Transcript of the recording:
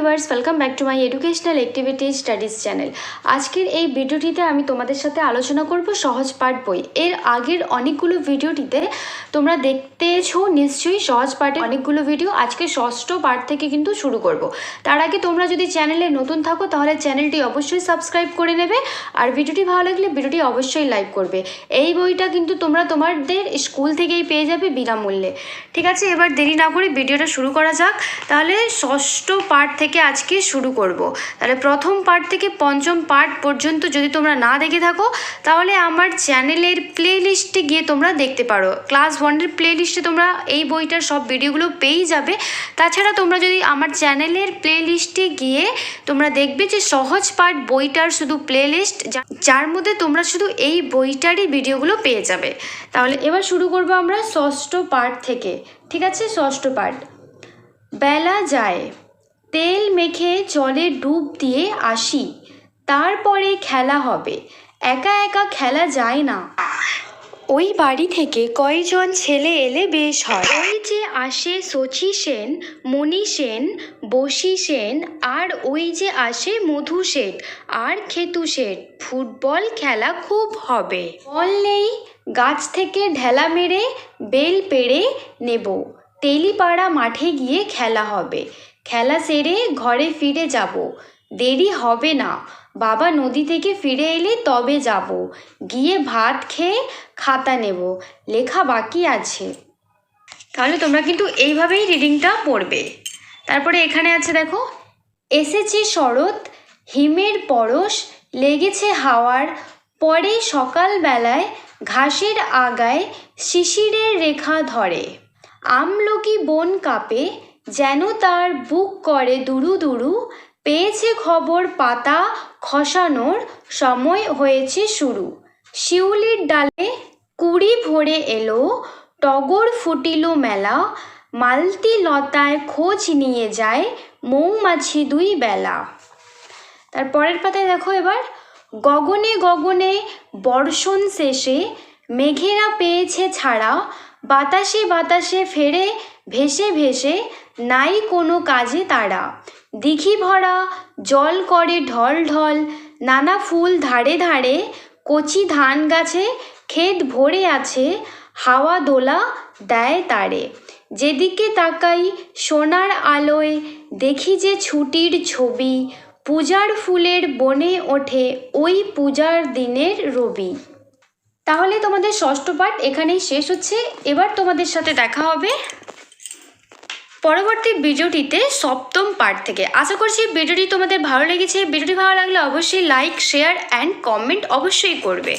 Viewers welcome back to my educational activity studies channel আজকের এই ভিডিওটিতে আমি তোমাদের সাথে আলোচনা করব সহজ পাঠ বই। এর আগের অনেকগুলো ভিডিওটিতে তোমরা দেখতেছো নিশ্চয়ই সহজ পাঠে অনেকগুলো ভিডিও। আজকে ষষ্ঠ পাঠ থেকে কিন্তু শুরু করব। তার আগে তোমরা যদি চ্যানেলে নতুন থাকো তাহলে চ্যানেলটি অবশ্যই সাবস্ক্রাইব করে নেবে। আর ভিডিওটি ভালো লাগলে ভিডিওটি অবশ্যই লাইক করবে। এই বইটা কিন্তু তোমরা তোমাদের স্কুল থেকেই পেয়ে যাবে বিনামূল্যে। ঠিক আছে, এবার দেরি না করে ভিডিওটা শুরু করা যাক। তাহলে ষষ্ঠ পার্ট থেকে আজকে শুরু করব। তাহলে প্রথম পার্ট থেকে পঞ্চম পার্ট পর্যন্ত যদি তোমরা না দেখে থাকো, তাহলে আমার চ্যানেলের প্লে লিস্টে গিয়ে তোমরা দেখতে পারো। ক্লাস ওয়ানের প্লে লিস্টে তোমরা এই বইটার সব ভিডিওগুলো পেয়েই যাবে। তাছাড়া তোমরা যদি আমার চ্যানেলের প্লে লিস্টে গিয়ে তোমরা দেখবে যে সহজ পাঠ বইটার শুধু প্লে লিস্ট যার মধ্যে তোমরা শুধু এই বইটারই ভিডিওগুলো পেয়ে যাবে। তাহলে এবার শুরু করব আমরা ষষ্ঠ পার্ট থেকে। ঠিক আছে? ষষ্ঠ পার্ট বেলা যায়। তেল মেখে জলে ডুব দিয়ে আসি, তারপরে খেলা হবে। একা একা খেলা যায় না। ওই বাড়ি থেকে কয়জন ছেলে এলে বেশ হয়। ওই যে আসে শচী সেন, মণি সেন বসি সেন, আর ওই যে আসে মধু শেঠ আর খেতু শেঠ ফুটবল খেলা খুব হবে। বল নেই, গাছ থেকে ঢেলা মেরে বেল পেড়ে নেব। তেলিপাড়া মাঠে গিয়ে খেলা হবে। খেলা সেরে ঘরে ফিরে যাব। দেরি হবে না। বাবা নদী থেকে ফিরে এলে তবে যাব। গিয়ে ভাত খেয়ে খাতা নেব। লেখা বাকি আছে। তাহলে তোমরা কিন্তু এইভাবেই রিডিংটা পড়বে। তারপরে এখানে আছে দেখো, এসেছে শরৎ, হিমের পরশ, লেগেছে হাওয়ার, পরে সকালবেলায় ঘাসের আগায় শিশিরের রেখা ধরে। আমলকি বন কাঁপে যেন তার বুক করে দুরু দুরু, পেয়েছে খবর পাতা খসানোর, সময় হয়েছে শুরু। শিউলির ডালে কুড়ি ভরে এলো, টগর ফুটিল মেলা, মালতি লতায় খোঁজ নিয়ে যায় মৌমাছি দুই বেলা। তার পরের পাতায় দেখো এবার, গগনে গগনে বর্ষণ শেষে, মেঘেরা পেয়েছে ছাড়া, বাতাসে বাতাসে ফেরে ভেসে ভেসে নাই কোনো কাজে তারা। দিঘি ভরা জল করে ঢল ঢল, নানা ফুল ধারে ধারে, কচি ধান গাছে ক্ষেত ভরে আছে, হাওয়া দোলা দেয় তারে। যেদিকে তাকাই সোনার আলোয়, দেখি যে ছুটির ছবি, পূজার ফুলের বনে ওঠে ওই পূজার দিনের রবি। তাহলে তোমাদের ষষ্ঠ পাঠ এখানেই শেষ হচ্ছে। এবার তোমাদের সাথে দেখা হবে। পরবর্তী ভিডিওটিতে সপ্তম পার্ট থেকে। আশা করছি ভিডিওটি তোমাদের ভালো লেগেছে। ভিডিওটি ভালো লাগলে অবশ্যই লাইক শেয়ার অ্যান্ড কমেন্ট অবশ্যই করবে।